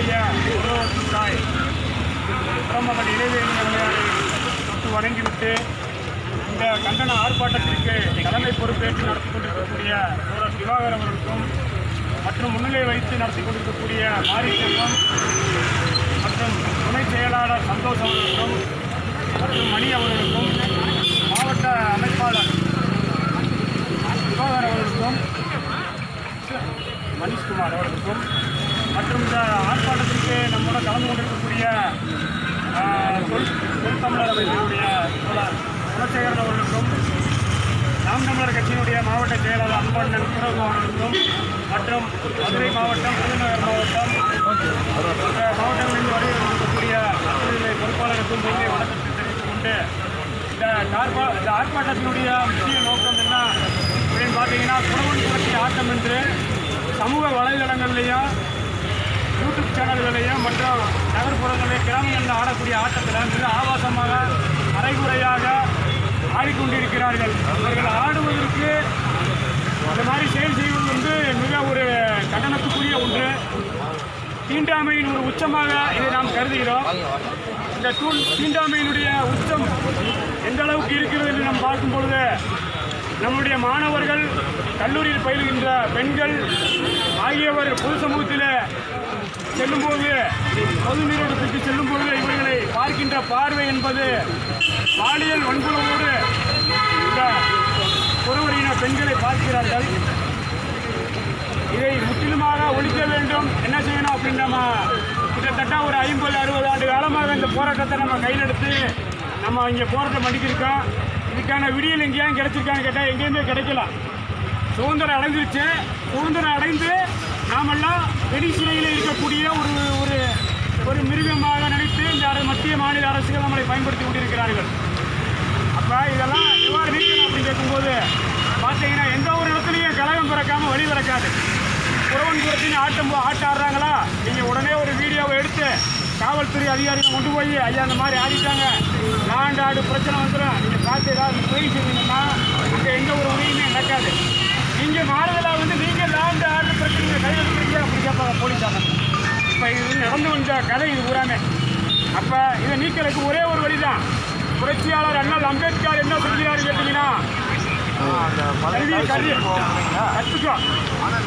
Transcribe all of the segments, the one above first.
வாழிய தாய் புறமகள் இளைவேணி தொட்டு வணங்கிவிட்டு இந்த கண்டன ஆர்ப்பாட்டத்திற்கு தலைமை பொறுப்பேற்று நடத்தி கொண்டிருக்கக்கூடிய தோழர் திவாகர் அவர்களுக்கும் மற்றும் முன்னிலை வைத்து நடத்தி கொண்டிருக்கக்கூடிய மாரிசெல்வம் மற்றும் துணை செயலாளர் சந்தோஷ் அவர்களுக்கும் மற்றும் மணி அவர்களுக்கும் மாவட்ட அமைப்பாளர் திவாகர் அவர்களுக்கும் மணிஷ்குமார் அவர்களுக்கும் மற்றும் இந்த ஆர்ப்பாட்டத்திற்கு நம்மளோட கலந்து கொண்டிருக்கக்கூடிய ஆஹ், தொல் தமிழர் அமைப்பினுடைய தோழர் குலசேகரன் அவர்களுக்கும் நாம் தமிழர் கட்சியினுடைய மாவட்ட செயலாளர் அன்பண்ணன் குரவு மற்றும் மதுரை மாவட்டம் விருதுநகர் மாவட்டம் இந்த மாவட்டங்களில் வருகை இருக்கக்கூடிய அரசுநிலை பொறுப்பாளருக்கும் பெரிய வணக்கத்தை தெரிவித்துக் கொண்டு இந்த ஆர்ப்பா இந்த ஆர்ப்பாட்டத்தினுடைய முக்கிய நோக்கம் என்ன அப்படின்னு பார்த்தீங்கன்னா குடவன் புரட்சி ஆட்டம் என்று சமூக வலைதளங்கள்லையும் யூடியூப் சேனல்களையும் மற்றும் நகர்ப்புறங்களில் கிராமங்களில் ஆடக்கூடிய ஆட்டத்தில் மிக ஆபாசமாக அரைகுறையாக ஆடிக்கொண்டிருக்கிறார்கள். அவர்கள் ஆடுவதற்கு இந்த மாதிரி செயல் செய்வது வந்து மிக ஒரு கண்டனத்துக்குரிய ஒன்று. தீண்டாமையின் ஒரு உச்சமாக இதை நாம் கருதுகிறோம். இந்த தூண் தீண்டாமையினுடைய உச்சம் எந்த அளவுக்கு இருக்கிறது என்று நாம் பார்க்கும் பொழுது நம்முடைய மாணவர்கள் கல்லூரியில் பயிலுகின்ற பெண்கள் ஆகியவர் பொது சமூகத்தில் செல்லும்போது பொது நிறுவனத்திற்கு செல்லும்போது இவர்களை பார்க்கின்ற பார்வை என்பது பாலியல் வன்கொடுமையோடு இந்த ஒருவரின பெண்களை பார்க்கிறார்கள். இதை முற்றிலுமாக ஒழிக்க வேண்டும். என்ன செய்யணும் அப்படின்னு நம்ம கிட்டத்தட்ட ஒரு ஐம்பது அறுபது ஆண்டு காலமாக இந்த போராட்டத்தை நம்ம கையில் எடுத்து நம்ம இங்கே போராட்டம் பண்ணிக்கிருக்கோம். இதுக்கான விடியல் எங்கேயும் கிடைச்சிருக்கான்னு கேட்டால் எங்கேயுமே கிடைக்கலாம் சுதந்திரம் அடைஞ்சிருச்சு. சுதந்திரம் அடைந்து நாமெல்லாம் வெடி சிறையில் இருக்கக்கூடிய ஒரு ஒரு ஒரு மிருகமாக நினைத்து இந்த மத்திய மாநில அரசுகள் நம்மளை பயன்படுத்தி கொண்டிருக்கிறார்கள். அப்போ இதெல்லாம் எவ்வாறு நீக்கணும் அப்படின்னு கேட்கும்போது பார்த்தீங்கன்னா எந்த ஒரு இடத்துலையும் கலகம் பிறக்காமல் வழி பிறக்காது. புறவன் புறத்தின் ஆட்டம் போ- ஆட்ட ஆடுறாங்களா? நீங்கள் உடனே ஒரு வீடியோவை எடுத்து காவல்துறை அதிகாரிகள் கொண்டு போய் ஐயா அந்த மாதிரி ஆடிட்டாங்க. லாண்டாடு பிரச்சனை வந்துடும் நீங்கள் பார்த்து ஏதாவது உதவி செஞ்சீங்கன்னா அங்கே எந்த ஒரு உதவியுமே நடக்காது நீங்கள் மாறுதலாக வந்து நீங்கள் லாண்ட் ஆடு பிரச்சனை கையில் போலீஸாங்க இப்போ இது நடந்து வந்த கதை இது பூராமே. அப்போ இதை நீக்கிறதுக்கு ஒரே ஒரு வழிதான். புரட்சியாளர் அண்ணல் அம்பேத்கர் என்ன செஞ்சாரு கேட்டீங்கன்னா கல்வியை கல்வி கற்றுக்கோ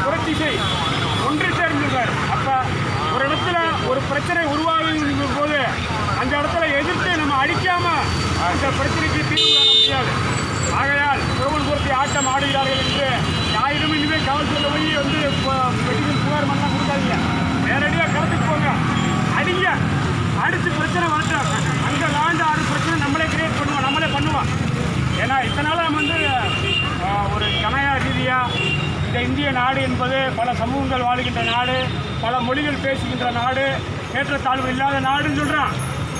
புரட்சி செய். ஒன்று சேர்ந்துருக்கார். அப்போ ஒரு இடத்துல ஒரு பிரச்சனை உருவாகுங்கிற போது அந்த இடத்துல எதிர்த்து நம்ம அடிக்காம அந்த பிரச்சனைக்கு தீர்வு காண முடியாது. ஆகையால் குரவன் பொருத்தி ஆட்டம் ஆடுகிறார்கள் என்று யாரிடமும் இனிமேல் காவல்துறையில் போய் வந்து வெட்டிகள் புகார் மண்ணெலாம் கொடுக்காதீங்க நேரடியாக களத்துக்கு போங்க. அடிங்க. அடித்து பிரச்சனை வரட்டும் அங்கே லாண்டு ஆடு பிரச்சனை நம்மளே கிரியேட் பண்ணுவோம். நம்மளே பண்ணுவோம். ஏன்னா இத்தனை நம்ம வந்து ஒரு கணையா ரீதியாக இந்த இந்திய நாடு என்பது பல சமூகங்கள் வாழுகின்ற நாடு பல மொழிகள் பேசுகின்ற நாடு ஏற்றத்தாழ்வு இல்லாத நாடுன்னு சொல்கிறான்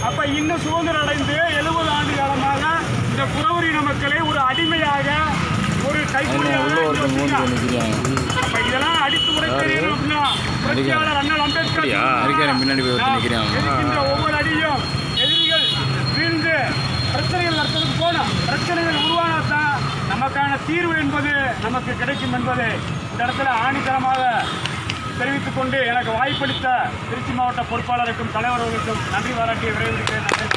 அப்போ இன்னும் சுதந்திரம் அடைந்து எழுபது ஆண்டு காலமாக இந்த குறவரின மக்களை ஒரு அடிமையாக ஒரு கைக்கூலியாக அப்ப இதெல்லாம் அடித்து உடைக்கிறீர்கள் அப்படின்னா புரட்சியாளர் அண்ணல் அம்பேத்கர். அரிக்காரன் பின்னாடி போய் ஒருத்தன் நிக்கிறான். எதிர்க்கின்ற ஒவ்வொரு அடியும் எதிரிகள் வீழ்ந்து பிரச்சனைகள் நடத்துறதுக்கு போகணும். பிரச்சனைகள் உருவானாதான் நமக்கான தீர்வு என்பது நமக்கு கிடைக்கும் என்பது இந்த இடத்துல ஆணித்தரமாக தெரிவித்துக் கொண்டு எனக்கு வாய்ப்பளித்த திருச்சி மாவட்ட பொறுப்பாளருக்கும் தலைவர்களுக்கும் நன்றி பாராட்டிய விரைவில் நன்றி.